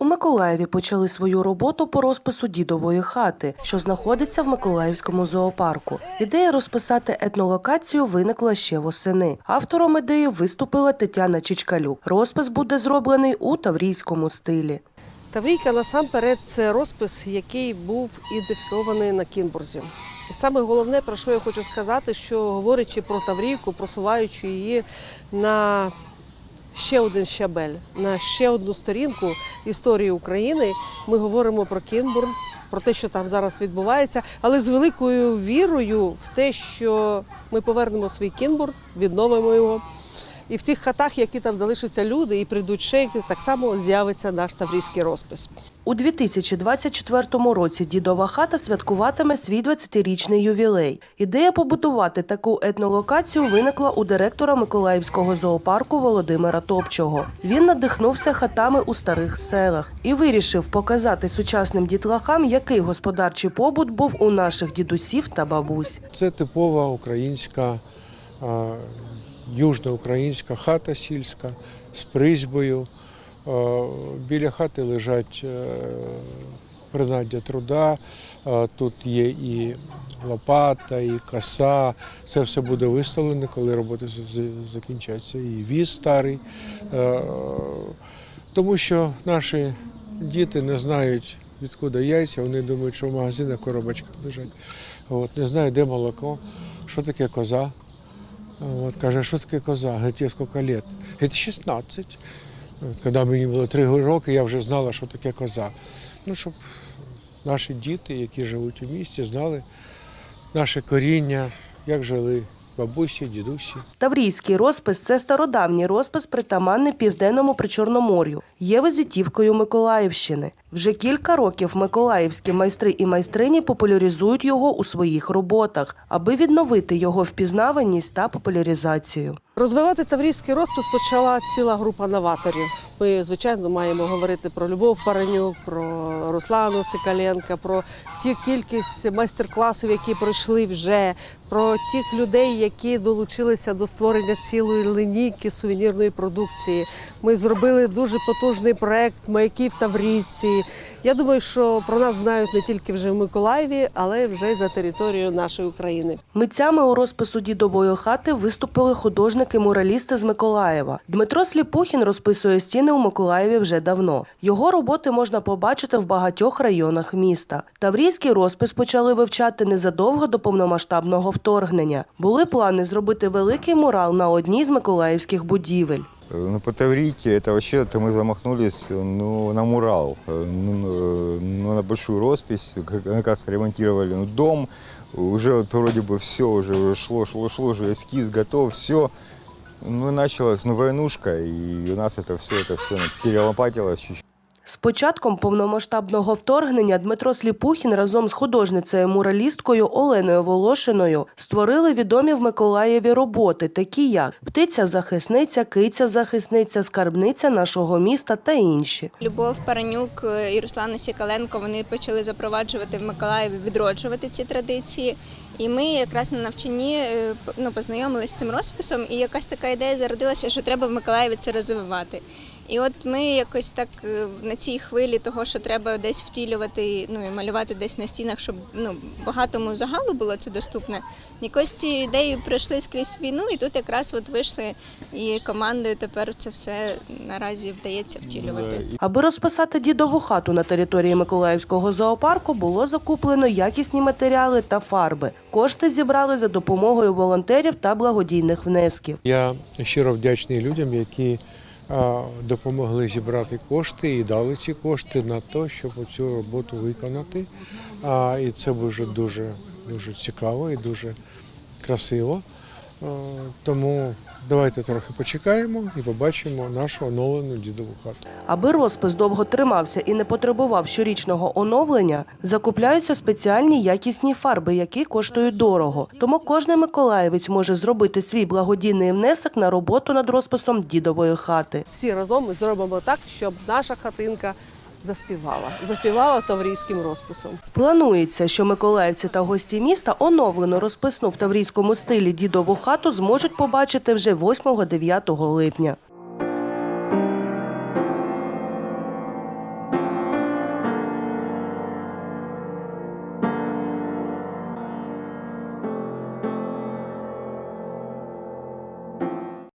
У Миколаєві почали свою роботу по розпису дідової хати, що знаходиться в Миколаївському зоопарку. Ідея розписати етнолокацію виникла ще восени. Автором ідеї виступила Тетяна Чичкалюк. Розпис буде зроблений у таврійському стилі. Таврійка насамперед це розпис, який був ідентифікований на Кінбурзі. Саме головне, про що я хочу сказати, що говорячи про Таврійку, просуваючи її на ще один щабель, на ще одну сторінку історії України, ми говоримо про Кінбурн, про те, що там зараз відбувається, але з великою вірою в те, що ми повернемо свій Кінбурн, відновимо його. І в тих хатах, які там залишаться люди, і прийдуть шейки, так само з'явиться наш таврійський розпис. У 2024 році дідова хата святкуватиме свій 20-річний ювілей. Ідея побудувати таку етнолокацію виникла у директора Миколаївського зоопарку Володимира Топчого. Він надихнувся хатами у старих селах і вирішив показати сучасним дітлахам, який господарчий побут був у наших дідусів та бабусь. Це типова українська, южноукраїнська хата сільська з призьбою. А, Біля хати лежать е, принаддя труда. Тут є і лопата, і коса. Це все буде виставлено, коли роботи закінчаться. І віз старий. Е, Тому що наші діти не знають, відкуди яйця, вони думають, що в магазинах коробочках лежать. От, не знаю, де молоко, що таке коза. От, каже, що таке коза? Говорить, «Тебе скільки лет? Говорить, 16. От, коли мені було 3 роки, я вже знала, що таке коза. Ну, щоб наші діти, які живуть у місті, знали наше коріння, як жили бабусі, дідусі. Таврійський розпис це стародавній розпис, притаманний південному причорномор'ю. Є визитівкою Миколаївщини. Вже кілька років миколаївські майстри і майстрині популяризують його у своїх роботах, аби відновити його впізнаваність та популяризацію. Розвивати таврійський розпис почала ціла група новаторів. Ми, звичайно, маємо говорити про Любов Паранюк, про Руслану Сикаленка, про ті кількість майстер-класів, які пройшли вже, про тих людей, які долучилися до створення цілої линійки сувенірної продукції. Ми зробили дуже потужний проект маяки в Таврійці. Я думаю, що про нас знають не тільки вже в Миколаєві, але й вже й за територією нашої України. Митцями у розпису дідової хати виступили художники-муралісти з Миколаєва. Дмитро Сліпухін розписує стіни у Миколаєві вже давно. Його роботи можна побачити в багатьох районах міста. Таврійський розпис почали вивчати незадовго до повномасштабного вторгнення. Були плани зробити великий мурал на одній з миколаївських будівель. Ну, по Таврике это вообще это мы замахнулись ну, на мурал, э, ну, э, ну, на большую роспись, как раз ремонтировали ну, дом, уже вот вроде бы все уже, шло, шло, шло, уже эскиз готов, все. Ну началась ну, войнушка, и у нас это все, это все перелопатилось чуть-чуть. З початком повномасштабного вторгнення Дмитро Сліпухін разом з художницею-муралісткою Оленою Волошиною створили відомі в Миколаєві роботи, такі як Птиця-захисниця, Киця-захисниця, Скарбниця нашого міста та інші. Любов Паранюк е, і Руслана Сікаленко вони почали запроваджувати в Миколаєві, відроджувати ці традиції. І ми якраз на навчанні е, ну, познайомилися з цим розписом, і якась така ідея зародилася, що треба в Миколаєві це розвивати. І от ми якось так е, на цій хвилі того, що треба десь втілювати, ну і малювати десь на стінах, щоб ну багатому загалу було це доступне. Якось ці ідеї пройшли скрізь війну, і тут якраз от вийшли і командою тепер це все наразі вдається втілювати. Аби розписати дідову хату на території Миколаївського зоопарку, було закуплено якісні матеріали та фарби. Кошти зібрали за допомогою волонтерів та благодійних внесків. Я щиро вдячний людям, які допомогли зібрати кошти і дали ці кошти на те, щоб цю роботу виконати. І це дуже дуже дуже цікаво і дуже красиво. А, тому давайте трохи почекаємо і побачимо нашу оновлену дідову хату. Аби розпис довго тримався і не потребував щорічного оновлення, закупляються спеціальні якісні фарби, які коштують дорого. Тому кожний миколаївець може зробити свій благодійний внесок на роботу над розписом дідової хати. Всі разом ми зробимо так, щоб наша хатинка заспівала. Заспівала таврійським розписом. Планується, що миколаївці та гості міста оновлену розписну в таврійському стилі дідову хату зможуть побачити вже 8-9 липня.